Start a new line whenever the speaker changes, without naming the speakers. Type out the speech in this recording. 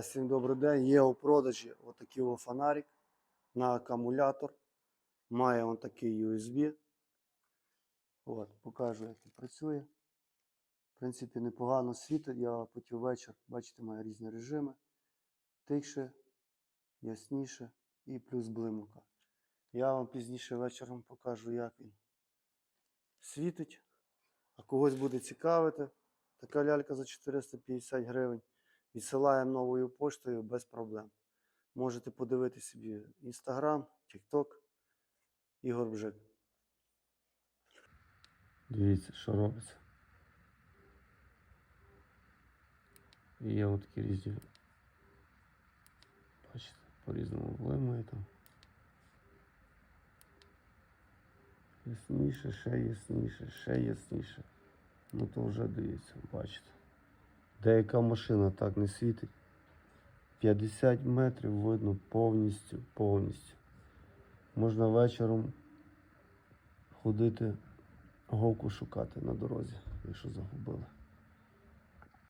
Всім добрий день. Є у продажі отакий о фонарик на акумулятор. Має он такий USB. От, покажу, як він працює. В принципі, непогано світить. Я потім вечір, бачите, має різні режими. Тихше, ясніше і плюс блимука. Я вам пізніше вечором покажу, як він світить. А когось буде цікавити. Така лялька за 450 гривень. Відсилаємо новою поштою без проблем. Можете подивитися собі Інстаграм, Тікток, Ігор Бжик. Дивіться, що робиться. І є от такі різні. Бачите, по-різному блимає там. Ясніше, ще ясніше, ще ясніше. Ну то вже дивіться, бачите. Деяка машина так не світить. 50 метрів видно повністю, повністю. Можна вечором ходити, говку шукати на дорозі, якщо загубили.